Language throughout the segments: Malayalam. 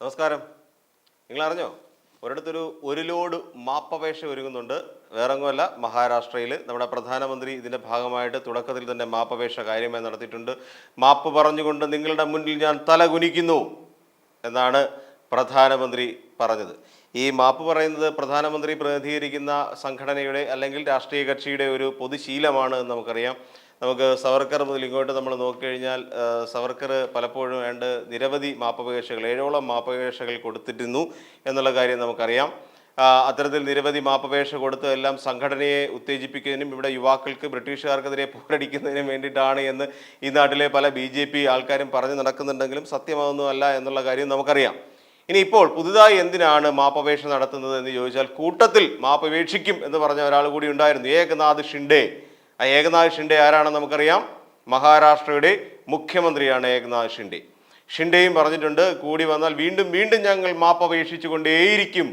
നമസ്കാരം. നിങ്ങൾ അറിഞ്ഞോ ഒരിടത്തൊരു ഒരു ലോഡ് മാപ്പപേക്ഷ ഒരുങ്ങുന്നുണ്ട്. വേറെങ്ങുമല്ല മഹാരാഷ്ട്രയിൽ നമ്മുടെ പ്രധാനമന്ത്രി ഇതിന്റെ ഭാഗമായിട്ട് തുടക്കത്തിൽ തന്നെ മാപ്പപേക്ഷ കാര്യമായി നടത്തിയിട്ടുണ്ട്. മാപ്പ് പറഞ്ഞുകൊണ്ട് നിങ്ങളുടെ മുന്നിൽ ഞാൻ തല കുനിക്കുന്നു എന്നാണ് പ്രധാനമന്ത്രി പറഞ്ഞത്. ഈ മാപ്പ് പറയുന്നത് പ്രധാനമന്ത്രി പ്രതിനിധീകരിക്കുന്ന സംഘടനയുടെ അല്ലെങ്കിൽ രാഷ്ട്രീയ കക്ഷിയുടെ ഒരു പൊതുശീലമാണ് എന്ന് നമുക്കറിയാം. നമുക്ക് സവർക്കർ മുതൽ ഇങ്ങോട്ട് നമ്മൾ നോക്കിക്കഴിഞ്ഞാൽ സവർക്കർ പലപ്പോഴും വേണ്ട നിരവധി മാപ്പപേക്ഷകൾ ഏഴോളം മാപ്പപേക്ഷകൾ കൊടുത്തിരുന്നു എന്നുള്ള കാര്യം നമുക്കറിയാം. അത്തരത്തിൽ നിരവധി മാപ്പപേക്ഷ കൊടുത്ത് എല്ലാം സംഘടനയെ ഉത്തേജിപ്പിക്കുന്നതിനും ഇവിടെ യുവാക്കൾക്ക് ബ്രിട്ടീഷുകാർക്കെതിരെ പോരടിക്കുന്നതിനും വേണ്ടിയിട്ടാണ് എന്ന് ഈ നാട്ടിലെ പല ബി ജെ പി ആൾക്കാരും പറഞ്ഞു നടക്കുന്നുണ്ടെങ്കിലും സത്യമാവുന്നതല്ല എന്നുള്ള കാര്യം നമുക്കറിയാം. ഇനി ഇപ്പോൾ പുതുതായി എന്തിനാണ് മാപ്പപേക്ഷ നടത്തുന്നത് എന്ന് ചോദിച്ചാൽ കൂട്ടത്തിൽ മാപ്പപേക്ഷിക്കും എന്ന് പറഞ്ഞ ഒരാൾ കൂടി ഉണ്ടായിരുന്നു ഏകനാഥ് ഷിൻഡെ. ആ ഏകനാഥ് ഷിൻഡെ ആരാണെന്ന് നമുക്കറിയാം. മഹാരാഷ്ട്രയുടെ മുഖ്യമന്ത്രിയാണ് ഏകനാഥ് ഷിൻഡെ. ഷിൻഡെയും പറഞ്ഞിട്ടുണ്ട് കൂടി വന്നാൽ വീണ്ടും വീണ്ടും ഞങ്ങൾ മാപ്പ് മാപ്പപേക്ഷിച്ചു കൊണ്ടേയിരിക്കും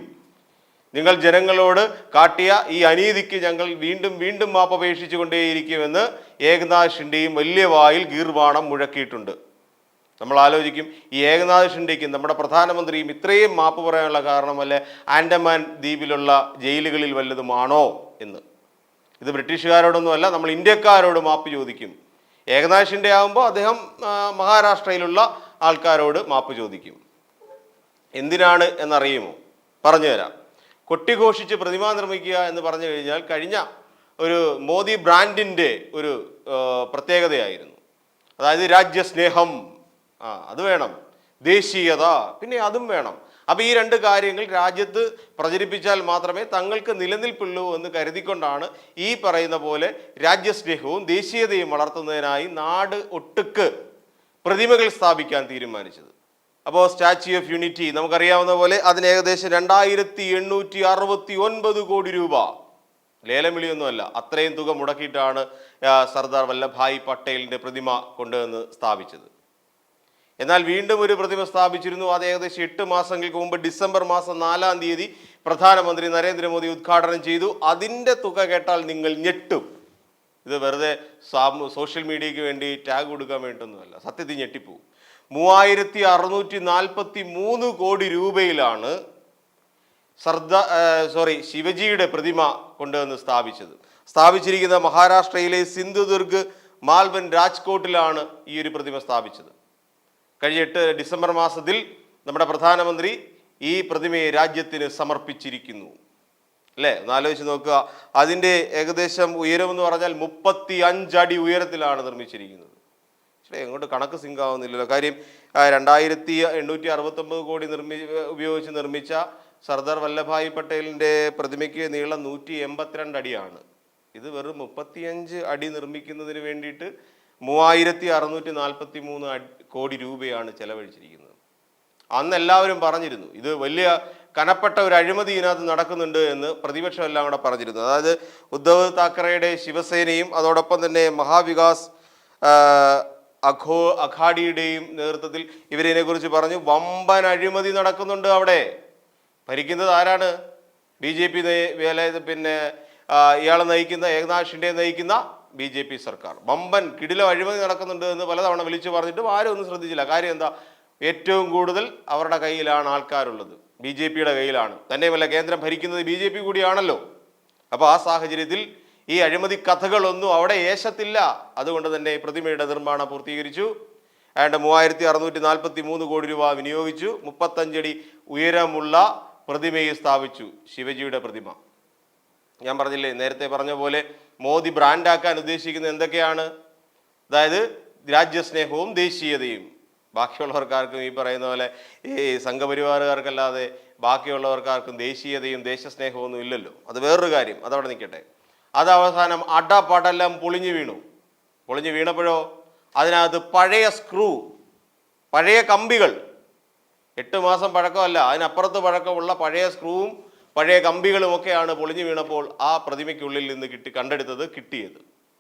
നിങ്ങൾ ജനങ്ങളോട് കാട്ടിയ ഈ അനീതിക്ക് ഞങ്ങൾ വീണ്ടും വീണ്ടും മാപ്പ് മാപ്പപേക്ഷിച്ചു കൊണ്ടേയിരിക്കുമെന്ന് ഏകനാഥ് ഷിൻഡെയും വലിയ വായിൽ ഗീർവാണം മുഴക്കിയിട്ടുണ്ട്. നമ്മൾ ആലോചിക്കും ഈ ഏകനാഥ് ഷിൻഡെക്കും നമ്മുടെ പ്രധാനമന്ത്രിയും ഇത്രയും മാപ്പ് പറയാനുള്ള കാരണമല്ല ആൻഡമാൻ ദ്വീപിലുള്ള ജയിലുകളിൽ വല്ലതുമാണോ എന്ന്. ഇത് ബ്രിട്ടീഷുകാരോടൊന്നുമല്ല നമ്മൾ ഇന്ത്യക്കാരോട് മാപ്പ് ചോദിക്കും. ഏകനാശിന്റെ ആകുമ്പോൾ അദ്ദേഹം മഹാരാഷ്ട്രയിലുള്ള ആൾക്കാരോട് മാപ്പ് ചോദിക്കും. എന്തിനാണ് എന്നറിയുമോ? പറഞ്ഞുതരാം കൊട്ടിഘോഷിച്ച് പ്രതിമ നിർമ്മിക്കുക എന്ന് പറഞ്ഞു കഴിഞ്ഞാൽ കഴിഞ്ഞ ഒരു മോദി ബ്രാൻഡിന്റെ ഒരു പ്രത്യേകതയായിരുന്നു. അതായത് രാജ്യസ്നേഹം. ആ അത് വേണം. ദേശീയത. പിന്നെ അതും വേണം. അപ്പോൾ ഈ രണ്ട് കാര്യങ്ങൾ രാജ്യത്ത് പ്രചരിപ്പിച്ചാൽ മാത്രമേ തങ്ങൾക്ക് നിലനിൽപ്പുള്ളൂ എന്ന് കരുതിക്കൊണ്ടാണ് ഈ പറയുന്ന പോലെ രാജ്യസ്നേഹവും ദേശീയതയും വളർത്തുന്നതിനായി നാട് ഒട്ടുക്ക് പ്രതിമകൾ സ്ഥാപിക്കാൻ തീരുമാനിച്ചത്. അപ്പോൾ സ്റ്റാച്യു ഓഫ് യൂണിറ്റി നമുക്കറിയാവുന്ന പോലെ അതിന് ഏകദേശം രണ്ടായിരത്തി എണ്ണൂറ്റി അറുപത്തി ഒൻപത് കോടി രൂപ. ലേലം വിളിയൊന്നുമല്ല അത്രയും തുക മുടക്കിയിട്ടാണ് സർദാർ വല്ലഭായ് പട്ടേലിന്റെ പ്രതിമ കൊണ്ടുവന്ന് സ്ഥാപിച്ചത്. എന്നാൽ വീണ്ടും ഒരു പ്രതിമ സ്ഥാപിച്ചിരുന്നു. അത് ഏകദേശം എട്ട് മാസങ്ങൾക്ക് മുമ്പ് ഡിസംബർ മാസം നാലാം തീയതി പ്രധാനമന്ത്രി നരേന്ദ്രമോദി ഉദ്ഘാടനം ചെയ്തു. അതിന്റെ തുക കേട്ടാൽ നിങ്ങൾ ഞെട്ടും. ഇത് വെറുതെ സോഷ്യൽ മീഡിയയ്ക്ക് വേണ്ടി ടാഗ് കൊടുക്കാൻ വേണ്ടിയൊന്നുമല്ല. സത്യത്തിൽ ഞെട്ടിപ്പോവും. മൂവായിരത്തി അറുന്നൂറ്റി നാൽപ്പത്തി മൂന്ന് കോടി രൂപയിലാണ് സർദാ സോറി ശിവജിയുടെ പ്രതിമ കൊണ്ടുവന്ന് സ്ഥാപിച്ചത്. സ്ഥാപിച്ചിരിക്കുന്ന മഹാരാഷ്ട്രയിലെ സിന്ധുദുർഗ് മാൽവൻ രാജ്കോട്ടിലാണ് ഈ ഒരു പ്രതിമ സ്ഥാപിച്ചത്. കഴിഞ്ഞ എട്ട് ഡിസംബർ മാസത്തിൽ നമ്മുടെ പ്രധാനമന്ത്രി ഈ പ്രതിമയെ രാജ്യത്തിന് സമർപ്പിച്ചിരിക്കുന്നു. അല്ലേ? ഒന്ന് ആലോചിച്ച് നോക്കുക. അതിന്റെ ഏകദേശം ഉയരമെന്ന് പറഞ്ഞാൽ മുപ്പത്തി അഞ്ചടി ഉയരത്തിലാണ് നിർമ്മിച്ചിരിക്കുന്നത്. പക്ഷേ എങ്ങോട്ട് കണക്ക് സിങ്കാവുന്നില്ലല്ലോ കാര്യം രണ്ടായിരത്തി എണ്ണൂറ്റി അറുപത്തൊമ്പത് കോടി നിർമ്മി ഉപയോഗിച്ച് നിർമ്മിച്ച സർദാർ വല്ലഭായ് പട്ടേലിന്റെ പ്രതിമയ്ക്ക് നീളം നൂറ്റി എൺപത്തിരണ്ട് അടിയാണ്. ഇത് വെറും മുപ്പത്തിയഞ്ച് അടി നിർമ്മിക്കുന്നതിന് വേണ്ടിയിട്ട് മൂവായിരത്തി അറുന്നൂറ്റി നാൽപ്പത്തി മൂന്ന് കോടി രൂപയാണ് ചെലവഴിച്ചിരിക്കുന്നത്. അന്ന് എല്ലാവരും പറഞ്ഞിരുന്നു ഇത് വലിയ കനപ്പെട്ട ഒരു അഴിമതി ഇതിനകത്ത് നടക്കുന്നുണ്ട് എന്ന് പ്രതിപക്ഷം എല്ലാം കൂടെ പറഞ്ഞിരുന്നു. അതായത് ഉദ്ധവ് താക്കറെയുടെ ശിവസേനയും അതോടൊപ്പം തന്നെ മഹാവികാസ് അഖോ അഖാഡിയുടെയും നേതൃത്വത്തിൽ ഇവരിതിനെക്കുറിച്ച് പറഞ്ഞു വമ്പൻ അഴിമതി നടക്കുന്നുണ്ട് അവിടെ. ഭരിക്കുന്നത് ആരാണ്? ബി ജെ പി പിന്നെ ഇയാളെ നയിക്കുന്ന ഏകനാഥ് ഷിൻഡെ നയിക്കുന്ന ബി ജെ പി സർക്കാർ. വമ്പൻ കിടിലോ അഴിമതി നടക്കുന്നുണ്ട് എന്ന് പലതവണ വിളിച്ചു പറഞ്ഞിട്ടും ആരും ഒന്നും ശ്രദ്ധിച്ചില്ല. കാര്യം എന്താ? ഏറ്റവും കൂടുതൽ അവരുടെ കയ്യിലാണ് ആൾക്കാരുള്ളത്. ബി ജെ പിയുടെ കയ്യിലാണ്. തന്നെയുമല്ല കേന്ദ്രം ഭരിക്കുന്നത് ബി ജെ പി കൂടിയാണല്ലോ. അപ്പോൾ ആ സാഹചര്യത്തിൽ ഈ അഴിമതി കഥകളൊന്നും അവിടെ ഏശത്തില്ല. അതുകൊണ്ട് തന്നെ പ്രതിമയുടെ നിർമ്മാണം പൂർത്തീകരിച്ചു. ഏതാണ്ട് മൂവായിരത്തി അറുന്നൂറ്റി നാൽപ്പത്തി മൂന്ന് കോടി രൂപ വിനിയോഗിച്ചു. മുപ്പത്തഞ്ചടി ഉയരമുള്ള പ്രതിമയെ സ്ഥാപിച്ചു ശിവജിയുടെ പ്രതിമ. ഞാൻ പറഞ്ഞില്ലേ നേരത്തെ പറഞ്ഞ പോലെ മോദി ബ്രാൻഡാക്കാൻ ഉദ്ദേശിക്കുന്നത് എന്തൊക്കെയാണ്? അതായത് രാജ്യസ്നേഹവും ദേശീയതയും. ബാക്കിയുള്ളവർക്കാർക്കും ഈ പറയുന്ന പോലെ ഈ സംഘപരിവാറുകാർക്കല്ലാതെ ബാക്കിയുള്ളവർക്കാർക്കും ദേശീയതയും ദേശസ്നേഹവും ഒന്നും ഇല്ലല്ലോ. അത് വേറൊരു കാര്യം അതവിടെ നിൽക്കട്ടെ. അത് അവസാനം അടപടലം പൊളിഞ്ഞു വീണു. പൊളിഞ്ഞു വീണപ്പോഴോ? അതിനകത്ത് പഴയ സ്ക്രൂ പഴയ കമ്പികൾ. എട്ട് മാസം പഴക്കമല്ല അതിനപ്പുറത്ത് പഴക്കമുള്ള പഴയ സ്ക്രൂവും പഴയ കമ്പികളുമൊക്കെയാണ് പൊളിഞ്ഞു വീണപ്പോൾ ആ പ്രതിമയ്ക്കുള്ളിൽ നിന്ന് കിട്ടി കണ്ടെടുത്തത് കിട്ടിയത്.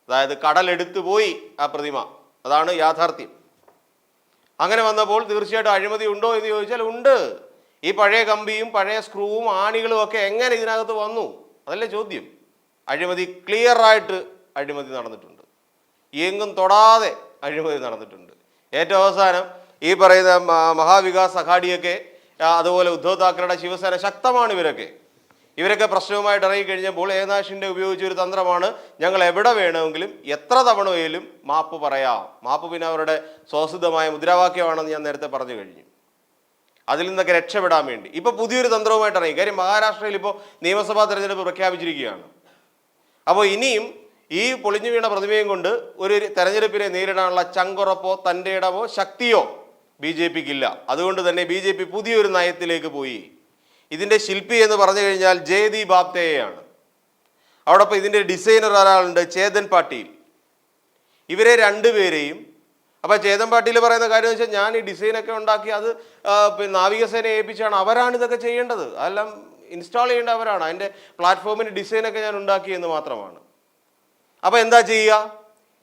അതായത് കടലെടുത്തു പോയി ആ പ്രതിമ. അതാണ് യാഥാർത്ഥ്യം. അങ്ങനെ വന്നപ്പോൾ തീർച്ചയായിട്ടും അഴിമതി ഉണ്ടോ എന്ന് ചോദിച്ചാൽ ഉണ്ട്. ഈ പഴയ കമ്പിയും പഴയ സ്ക്രൂവും ആണികളും ഒക്കെ എങ്ങനെ ഇതിനകത്ത് വന്നു? അതല്ലേ ചോദ്യം. അഴിമതി ക്ലിയറായിട്ട് അഴിമതി നടന്നിട്ടുണ്ട്. എങ്ങും തൊടാതെ അഴിമതി നടന്നിട്ടുണ്ട്. ഏറ്റവും അവസാനം ഈ പറയുന്ന മഹാവികാസ് അഘാഡിയൊക്കെ അതുപോലെ ഉദ്ധവ് താക്കറയുടെ ശിവസേന ശക്തമാണ് ഇവരൊക്കെ. ഇവരൊക്കെ പ്രശ്നവുമായിട്ട് ഇറങ്ങി കഴിഞ്ഞപ്പോൾ ഏകനാശിന്റെ ഉപയോഗിച്ച ഒരു തന്ത്രമാണ് ഞങ്ങൾ എവിടെ വേണമെങ്കിലും എത്ര തവണ വേലും മാപ്പ് പറയാം. മാപ്പ് പിന്നെ അവരുടെ സ്വസിദ്ധമായ മുദ്രാവാക്യമാണെന്ന് ഞാൻ നേരത്തെ പറഞ്ഞു കഴിഞ്ഞു. അതിൽ നിന്നൊക്കെ രക്ഷപ്പെടാൻ വേണ്ടി. ഇപ്പൊ പുതിയൊരു തന്ത്രവുമായിട്ട് ഇറങ്ങി. കാര്യം മഹാരാഷ്ട്രയിൽ ഇപ്പോൾ നിയമസഭാ തെരഞ്ഞെടുപ്പ് പ്രഖ്യാപിച്ചിരിക്കുകയാണ്. അപ്പോൾ ഇനിയും ഈ പൊളിഞ്ഞു വീണ പ്രതിമയും കൊണ്ട് ഒരു തെരഞ്ഞെടുപ്പിനെ നേരിടാനുള്ള ചങ്കുറപ്പോ തന്റെ ഇടമോ ശക്തിയോ ബി ജെ പിക്കില്ല. അതുകൊണ്ട് തന്നെ ബി ജെ പി പുതിയൊരു നയത്തിലേക്ക് പോയി. ഇതിന്റെ ശില്പി എന്ന് പറഞ്ഞു കഴിഞ്ഞാൽ ജയദി ബാപ്തേയാണ് അവിടെപ്പോൾ ഇതിന്റെ ഡിസൈനർ ഒരാളുണ്ട് ചേതൻ പാട്ടീൽ. ഇവരെ രണ്ടുപേരെയും അപ്പോൾ ചേതൻ പാട്ടീൽ പറയുന്ന കാര്യം വെച്ചാൽ ഞാൻ ഈ ഡിസൈനൊക്കെ ഉണ്ടാക്കി അത് പിന്നെ നാവികസേന ഏൽപ്പിച്ചാണ്. അവരാണ് ഇതൊക്കെ ചെയ്യേണ്ടത്. അതെല്ലാം ഇൻസ്റ്റാൾ ചെയ്യേണ്ട അവരാണ്. അതിന്റെ പ്ലാറ്റ്ഫോമിന് ഡിസൈനൊക്കെ ഞാൻ ഉണ്ടാക്കിയെന്ന് മാത്രമാണ്. അപ്പോൾ എന്താ ചെയ്യുക?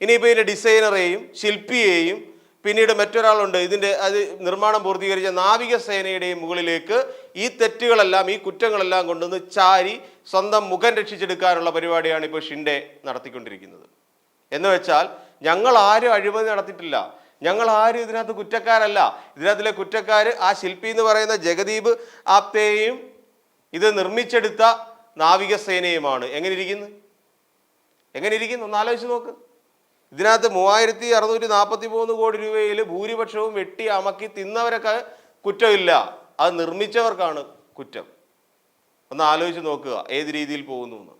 ഇനിയിപ്പോൾ ഇതിന്റെ ഡിസൈനറെയും ശില്പിയെയും പിന്നീട് മറ്റൊരാളുണ്ട്. ഇതിന്റെ അത് നിർമ്മാണം പൂർത്തീകരിച്ച നാവികസേനയുടെയും മുകളിലേക്ക് ഈ തെറ്റുകളെല്ലാം ഈ കുറ്റങ്ങളെല്ലാം കൊണ്ടുവന്ന് ചാരി സ്വന്തം മുഖം രക്ഷിച്ചെടുക്കാനുള്ള പരിപാടിയാണ് ഇപ്പോൾ ഷിൻഡെ നടത്തിക്കൊണ്ടിരിക്കുന്നത്. എന്ന് വെച്ചാൽ ഞങ്ങൾ ആരും അഴിമതി നടത്തിയിട്ടില്ല. ഞങ്ങൾ ആരും ഇതിനകത്ത് കുറ്റക്കാരല്ല. ഇതിനകത്തിലെ കുറ്റക്കാർ ആ ശില്പി എന്ന് പറയുന്ന ജഗദീപ് ആപ്തേയും ഇത് നിർമ്മിച്ചെടുത്ത നാവികസേനയുമാണ് എങ്ങനെ ഇരിക്കുന്നു? എങ്ങനെ ഇരിക്കുന്നു? ഒന്ന് ആലോചിച്ച് നോക്ക്. ഇതിനകത്ത് മൂവായിരത്തി അറുന്നൂറ്റി നാൽപ്പത്തി മൂന്ന് കോടി രൂപയിൽ ഭൂരിപക്ഷവും വെട്ടി അമക്കി തിന്നവരൊക്കെ കുറ്റമില്ല. അത് നിർമ്മിച്ചവർക്കാണ് കുറ്റം. ഒന്ന് ആലോചിച്ച് നോക്കുക ഏത് രീതിയിൽ പോകുന്നു എന്ന്.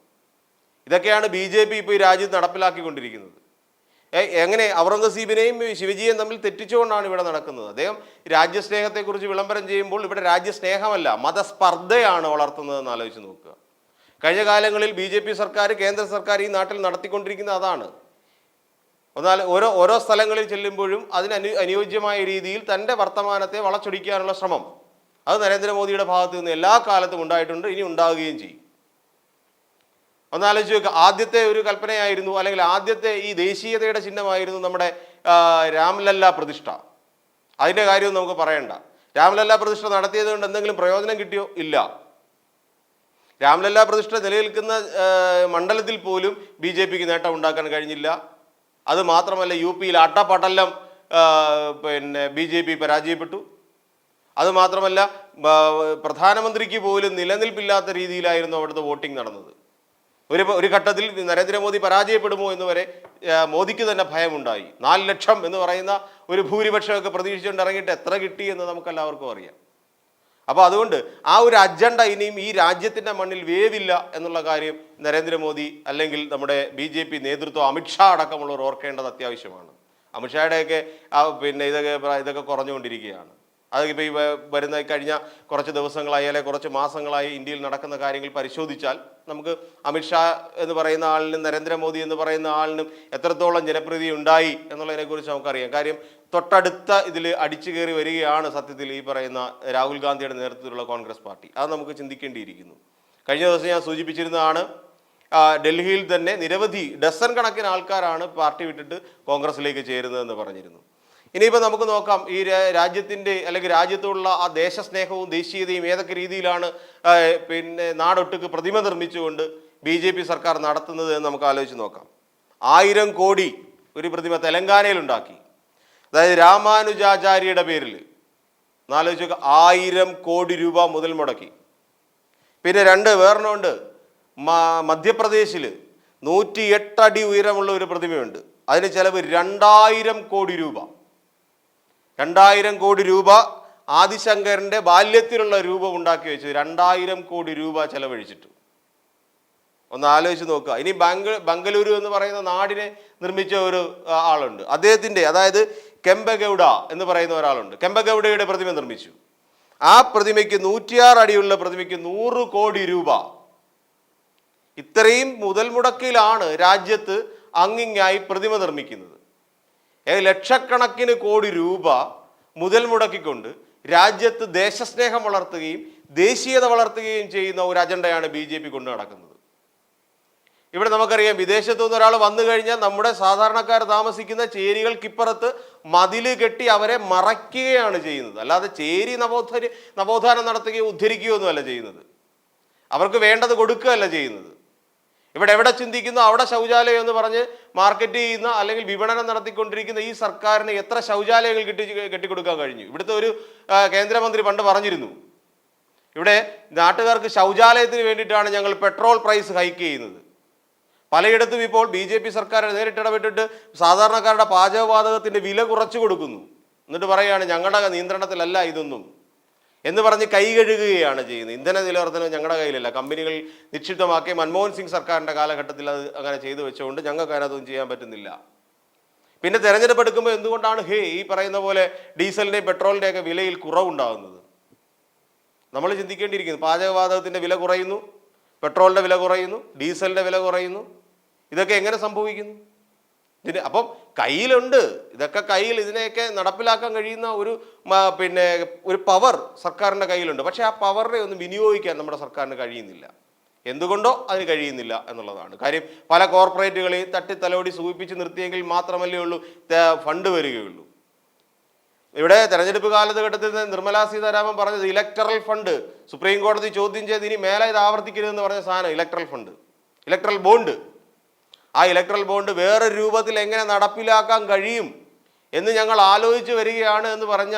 ഇതൊക്കെയാണ് ബി ജെ പി ഇപ്പോൾ ഈ രാജ്യത്ത് നടപ്പിലാക്കിക്കൊണ്ടിരിക്കുന്നത്. എങ്ങനെ ഔറംഗസീബിനെയും ശിവജിയെയും തമ്മിൽ തെറ്റിച്ചുകൊണ്ടാണ് ഇവിടെ നടക്കുന്നത്? അദ്ദേഹം രാജ്യസ്നേഹത്തെക്കുറിച്ച് വിളംബരം ചെയ്യുമ്പോൾ ഇവിടെ രാജ്യസ്നേഹമല്ല മതസ്പർദ്ധയാണ് വളർത്തുന്നതെന്ന് ആലോചിച്ച് നോക്കുക. കഴിഞ്ഞ കാലങ്ങളിൽ ബി സർക്കാർ കേന്ദ്ര സർക്കാർ ഈ നാട്ടിൽ നടത്തിക്കൊണ്ടിരിക്കുന്ന അതാണ്. എന്നാൽ ഓരോ ഓരോ സ്ഥലങ്ങളിൽ ചെല്ലുമ്പോഴും അതിന് അനു അനുയോജ്യമായ രീതിയിൽ തന്റെ വർത്തമാനത്തെ വളച്ചൊടിക്കാനുള്ള ശ്രമം അത് നരേന്ദ്രമോദിയുടെ ഭാഗത്തു നിന്ന് എല്ലാ കാലത്തും ഉണ്ടായിട്ടുണ്ട് ഇനി ഉണ്ടാവുകയും ചെയ്യും. ഒന്നാലോചിച്ച് നോക്കുക ആദ്യത്തെ ഒരു കൽപ്പനയായിരുന്നു അല്ലെങ്കിൽ ആദ്യത്തെ ഈ ദേശീയതയുടെ ചിഹ്നമായിരുന്നു നമ്മുടെ രാംലല്ല പ്രതിഷ്ഠ. അതിന്റെ കാര്യവും നമുക്ക് പറയണ്ട. രാംലല്ല പ്രതിഷ്ഠ നടത്തിയത് കൊണ്ട് എന്തെങ്കിലും പ്രയോജനം കിട്ടിയോ? ഇല്ല. രാംലല്ല പ്രതിഷ്ഠ നിലനിൽക്കുന്ന മണ്ഡലത്തിൽ പോലും ബി ജെ പിക്ക് നേട്ടം ഉണ്ടാക്കാൻ കഴിഞ്ഞില്ല. അത് മാത്രമല്ല യു പിയിൽ അട്ടപ്പട്ടല്ലം പിന്നെ ബി ജെ പി പരാജയപ്പെട്ടു. അതുമാത്രമല്ല പ്രധാനമന്ത്രിക്ക് പോലും നിലനിൽപ്പില്ലാത്ത രീതിയിലായിരുന്നു അവിടുത്തെ വോട്ടിംഗ് നടന്നത്. ഒരു ഒരു ഘട്ടത്തിൽ നരേന്ദ്രമോദി പരാജയപ്പെടുമോ എന്ന് വരെ മോദിക്ക് തന്നെ ഭയമുണ്ടായി. നാല് ലക്ഷം എന്ന് പറയുന്ന ഒരു ഭൂരിപക്ഷമൊക്കെ പ്രതീക്ഷിച്ചുകൊണ്ട് ഇറങ്ങിയിട്ട് എത്ര കിട്ടി എന്ന് നമുക്കെല്ലാവർക്കും അറിയാം. അപ്പോൾ അതുകൊണ്ട് ആ ഒരു അജണ്ട ഇനിയും ഈ രാജ്യത്തിന്റെ മണ്ണിൽ വേവില്ല എന്നുള്ള കാര്യം നരേന്ദ്രമോദി അല്ലെങ്കിൽ നമ്മുടെ ബി ജെ പി നേതൃത്വം അമിത്ഷാ അടക്കമുള്ളവർ ഓർക്കേണ്ടത് അത്യാവശ്യമാണ്. അമിത്ഷായുടെയൊക്കെ ആ പിന്നെ ഇതൊക്കെ ഇതൊക്കെ കുറഞ്ഞുകൊണ്ടിരിക്കുകയാണ്. അതിപ്പോൾ ഈ വരുന്ന കഴിഞ്ഞ കുറച്ച് ദിവസങ്ങളായി അല്ലെങ്കിൽ കുറച്ച് മാസങ്ങളായി ഇന്ത്യയിൽ നടക്കുന്ന കാര്യങ്ങൾ പരിശോധിച്ചാൽ നമുക്ക് അമിത്ഷാ എന്ന് പറയുന്ന ആളിനും നരേന്ദ്രമോദി എന്ന് പറയുന്ന ആളിനും എത്രത്തോളം ജനപ്രീതി ഉണ്ടായി എന്നുള്ളതിനെക്കുറിച്ച് നമുക്കറിയാം. കാര്യം തൊട്ടടുത്ത ഇതിൽ അടിച്ചു കയറി വരികയാണ് സത്യത്തിൽ ഈ പറയുന്ന രാഹുൽ ഗാന്ധിയുടെ നേതൃത്വത്തിലുള്ള കോൺഗ്രസ് പാർട്ടി. അത് നമുക്ക് ചിന്തിക്കേണ്ടിയിരിക്കുന്നു. കഴിഞ്ഞ ദിവസം ഞാൻ സൂചിപ്പിച്ചിരുന്നതാണ് ഡൽഹിയിൽ തന്നെ നിരവധി ഡസൺ കണക്കിന് ആൾക്കാരാണ് പാർട്ടി വിട്ടിട്ട് കോൺഗ്രസിലേക്ക് ചേരുന്നതെന്ന് പറഞ്ഞിരുന്നു. ഇനിയിപ്പോൾ നമുക്ക് നോക്കാം ഈ രാജ്യത്തിന്റെ അല്ലെങ്കിൽ രാജ്യത്തുള്ള ആ ദേശസ്നേഹവും ദേശീയതയും ഏതൊക്കെ രീതിയിലാണ് പിന്നെ നാടൊട്ടുക്ക് പ്രതിമ നിർമ്മിച്ചുകൊണ്ട് ബി ജെ പി സർക്കാർ നടത്തുന്നത് എന്ന് നമുക്ക് ആലോചിച്ച് നോക്കാം. ആയിരം കോടി ഒരു പ്രതിമ തെലങ്കാനയിൽ ഉണ്ടാക്കി. അതായത് രാമാനുജാചാര്യയുടെ പേരിൽ എന്നാലോചിച്ച് നോക്കുക ആയിരം കോടി രൂപ മുതൽ മുടക്കി. പിന്നെ രണ്ട് വേറെണ്ണമുണ്ട് മ- മധ്യപ്രദേശിൽ നൂറ്റി എട്ടടി ഉയരമുള്ള ഒരു പ്രതിമയുണ്ട്. അതിന് ചിലവ് രണ്ടായിരം കോടി രൂപ. രണ്ടായിരം കോടി രൂപ ആദിശങ്കറിന്റെ ബാല്യത്തിലുള്ള രൂപം ഉണ്ടാക്കി വെച്ചു. രണ്ടായിരം കോടി രൂപ ചെലവഴിച്ചിട്ട്. ഒന്ന് ആലോചിച്ച് നോക്കുക. ഇനി ബംഗ ബംഗലൂരു എന്ന് പറയുന്ന നാടിനെ നിർമ്മിച്ച ഒരു ആളുണ്ട്. അദ്ദേഹത്തിന്റെ അതായത് കെമ്പഗൗഡ എന്ന് പറയുന്ന ഒരാളുണ്ട്. കെമ്പഗൗഡയുടെ പ്രതിമ നിർമ്മിച്ചു. ആ പ്രതിമയ്ക്ക് നൂറ്റിയാറ് അടിയുള്ള പ്രതിമയ്ക്ക് നൂറ് കോടി രൂപ. ഇത്രയും മുതൽ മുടക്കിലാണ് രാജ്യത്ത് അങ്ങിങ്ങായി പ്രതിമ നിർമ്മിക്കുന്നത്. ലക്ഷക്കണക്കിന് കോടി രൂപ മുതൽ മുടക്കിക്കൊണ്ട് രാജ്യത്ത് ദേശസ്നേഹം വളർത്തുകയും ദേശീയത വളർത്തുകയും ചെയ്യുന്ന ഒരു അജണ്ടയാണ് ബി ജെ പി കൊണ്ടു നടക്കുന്നത്. ഇവിടെ നമുക്കറിയാം വിദേശത്തു നിന്ന് ഒരാൾ വന്നു കഴിഞ്ഞാൽ നമ്മുടെ സാധാരണക്കാർ താമസിക്കുന്ന ചേരികൾക്കിപ്പുറത്ത് മതിൽ കെട്ടി അവരെ മറയ്ക്കുകയാണ് ചെയ്യുന്നത്. അല്ലാതെ ചേരി നവോത്ഥ നവോത്ഥാനം നടത്തുകയോ ഉദ്ധരിക്കുകയോ ഒന്നുമല്ല ചെയ്യുന്നത്. അവർക്ക് വേണ്ടത് കൊടുക്കുകയല്ല ചെയ്യുന്നത്. ഇവിടെ എവിടെ ചിന്തിക്കുന്നു അവിടെ ശൗചാലയം എന്ന് പറഞ്ഞ് മാർക്കറ്റ് ചെയ്യുന്ന അല്ലെങ്കിൽ വിപണനം നടത്തിക്കൊണ്ടിരിക്കുന്ന ഈ സർക്കാരിന് എത്ര ശൗചാലയങ്ങൾ കെട്ടി കെട്ടിക്കൊടുക്കാൻ കഴിഞ്ഞു? ഇവിടുത്തെ ഒരു കേന്ദ്രമന്ത്രി പണ്ട് പറഞ്ഞിരുന്നു. ഇവിടെ നാട്ടുകാർക്ക് ശൗചാലയത്തിന് വേണ്ടിയിട്ടാണ് ഞങ്ങൾ പെട്രോൾ പ്രൈസ് ഹൈക്ക് ചെയ്യുന്നത്. പലയിടത്തും ഇപ്പോൾ ബി ജെ പി സർക്കാർ നേരിട്ടിടപെട്ടിട്ട് സാധാരണക്കാരുടെ പാചകവാതകത്തിന്റെ വില കുറച്ചു കൊടുക്കുന്നു. എന്നിട്ട് പറയുകയാണ് ഞങ്ങളുടെ നിയന്ത്രണത്തിലല്ല ഇതൊന്നും. എന്ന് പറഞ്ഞ് കൈ കഴുകുകയാണ് ചെയ്യുന്നത്. ഇന്ധന നിലവർത്തനം ഞങ്ങളുടെ കയ്യിലല്ല. കമ്പനികൾ നിക്ഷിപ്തമാക്കി മൻമോഹൻ സിംഗ് സർക്കാരിന്റെ കാലഘട്ടത്തിൽ അത് അങ്ങനെ ചെയ്തു വെച്ചുകൊണ്ട് ഞങ്ങൾക്ക് അതിനകത്തൊന്നും ചെയ്യാൻ പറ്റുന്നില്ല. പിന്നെ തെരഞ്ഞെടുപ്പ് എടുക്കുമ്പോൾ എന്തുകൊണ്ടാണ് ഹേ ഈ പറയുന്ന പോലെ ഡീസലിന്റെയും പെട്രോളിന്റെയും ഒക്കെ വിലയിൽ കുറവുണ്ടാകുന്നത്? നമ്മൾ ചിന്തിക്കേണ്ടിയിരിക്കുന്നു. പാചകവാതകത്തിന്റെ വില കുറയുന്നു പെട്രോളിന്റെ വില കുറയുന്നു ഡീസലിന്റെ വില കുറയുന്നു. ഇതൊക്കെ എങ്ങനെ സംഭവിക്കുന്നു? ഇതിന് അപ്പം കയ്യിലുണ്ട്. ഇതൊക്കെ കയ്യിൽ ഇതിനെയൊക്കെ നടപ്പിലാക്കാൻ കഴിയുന്ന ഒരു പിന്നെ ഒരു പവർ സർക്കാരിന്റെ കയ്യിലുണ്ട്. പക്ഷേ ആ പവറിനെ ഒന്നും വിനിയോഗിക്കാൻ നമ്മുടെ സർക്കാരിന് കഴിയുന്നില്ല. എന്തുകൊണ്ടോ അതിന് കഴിയുന്നില്ല എന്നുള്ളതാണ്. കാര്യം പല കോർപ്പറേറ്റുകളെയും തട്ടിത്തലോടി സൂചിപ്പിച്ച് നിർത്തിയെങ്കിൽ മാത്രമല്ലേ ഉള്ളൂ ഫണ്ട് വരികയുള്ളൂ. ഇവിടെ തെരഞ്ഞെടുപ്പ് കാലഘട്ടത്തിൽ നിർമ്മലാ സീതാരാമൻ പറഞ്ഞത് ഇലക്ടറൽ ഫണ്ട് സുപ്രീം കോടതി ചോദ്യം ചെയ്ത് ഇനി മേലെ ഇത് ആവർത്തിക്കരുതെന്ന് പറഞ്ഞ സാധനം ഇലക്ട്രൽ ഫണ്ട് ഇലക്ട്രൽ ബോണ്ട് ആ ഇലക്ട്രൽ ബോണ്ട് വേറെ രൂപത്തിൽ എങ്ങനെ നടപ്പിലാക്കാൻ കഴിയും എന്ന് ഞങ്ങൾ ആലോചിച്ച് വരികയാണ് എന്ന് പറഞ്ഞ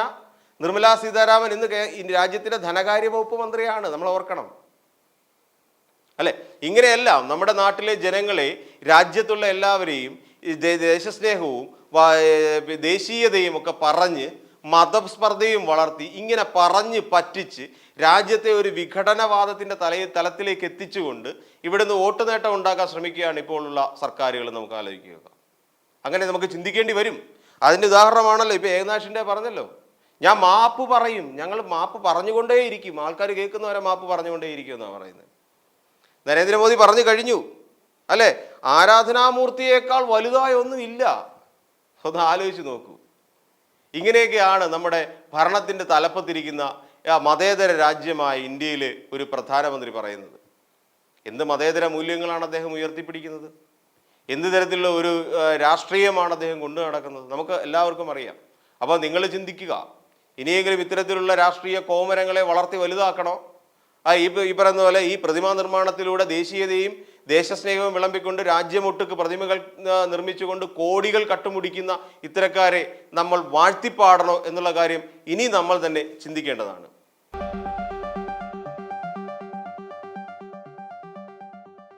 നിർമ്മലാ സീതാരാമൻ ഇന്ന് രാജ്യത്തിന്റെ ധനകാര്യ വകുപ്പ് മന്ത്രിയാണ്. നമ്മൾ ഓർക്കണം. അല്ലെ? ഇങ്ങനെയല്ല നമ്മുടെ നാട്ടിലെ ജനങ്ങളെ രാജ്യത്തുള്ള എല്ലാവരെയും ദേശസ്നേഹവും ദേശീയതയും ഒക്കെ പറഞ്ഞ് മതസ്പർദ്ധയും വളർത്തി ഇങ്ങനെ പറഞ്ഞ് പറ്റിച്ച് രാജ്യത്തെ ഒരു വിഘടനവാദത്തിന്റെ തലയിൽ തലത്തിലേക്ക് എത്തിച്ചുകൊണ്ട് ഇവിടുന്ന് വോട്ട് നേട്ടം ഉണ്ടാക്കാൻ ശ്രമിക്കുകയാണ് ഇപ്പോഴുള്ള സർക്കാരുകൾ നമുക്ക് ആലോചിക്കുക. അങ്ങനെ നമുക്ക് ചിന്തിക്കേണ്ടി വരും. അതിന്റെ ഉദാഹരണമാണല്ലോ ഇപ്പോൾ ഏകനാശിന്റെ പറഞ്ഞല്ലോ. ഞാൻ മാപ്പ് പറയും. ഞങ്ങൾ മാപ്പ് പറഞ്ഞുകൊണ്ടേയിരിക്കും. ആൾക്കാർ കേൾക്കുന്നവരെ മാപ്പ് പറഞ്ഞുകൊണ്ടേയിരിക്കും എന്നാണ് പറയുന്നത്. നരേന്ദ്രമോദി പറഞ്ഞു കഴിഞ്ഞു. അല്ലേ? ആരാധനാമൂർത്തിയേക്കാൾ വലുതായ ഒന്നുമില്ല ഒന്ന് ആലോചിച്ച് നോക്കൂ. ഇങ്ങനെയൊക്കെയാണ് നമ്മുടെ ഭരണത്തിന്റെ തലപ്പത്തിരിക്കുന്ന മതേതര രാജ്യമായ ഇന്ത്യയിൽ ഒരു പ്രധാനമന്ത്രി പറയുന്നത്. എന്ത് മതേതര മൂല്യങ്ങളാണ് അദ്ദേഹം ഉയർത്തിപ്പിടിക്കുന്നത്? എന്ത് തരത്തിലുള്ള ഒരു രാഷ്ട്രീയമാണ് അദ്ദേഹം കൊണ്ടു നടക്കുന്നത്? നമുക്ക് എല്ലാവർക്കും അറിയാം. അപ്പോൾ നിങ്ങൾ ചിന്തിക്കുക ഇനിയെങ്കിലും ഇത്തരത്തിലുള്ള രാഷ്ട്രീയ കോമരങ്ങളെ വളർത്തി വലുതാക്കണോ? ആ ഈ ഈ പറയുന്ന പോലെ ഈ പ്രതിമാ നിർമ്മാണത്തിലൂടെ ദേശീയതയും ദേശസ്നേഹവും വിളമ്പിക്കൊണ്ട് രാജ്യമൊട്ടുക്ക് പ്രതിമകൾ നിർമ്മിച്ചുകൊണ്ട് കോടികൾ കട്ടുമുടിക്കുന്ന ഇത്തരക്കാരെ നമ്മൾ വാഴ്ത്തിപ്പാടണോ എന്നുള്ള കാര്യം ഇനി നമ്മൾ തന്നെ ചിന്തിക്കേണ്ടതാണ്.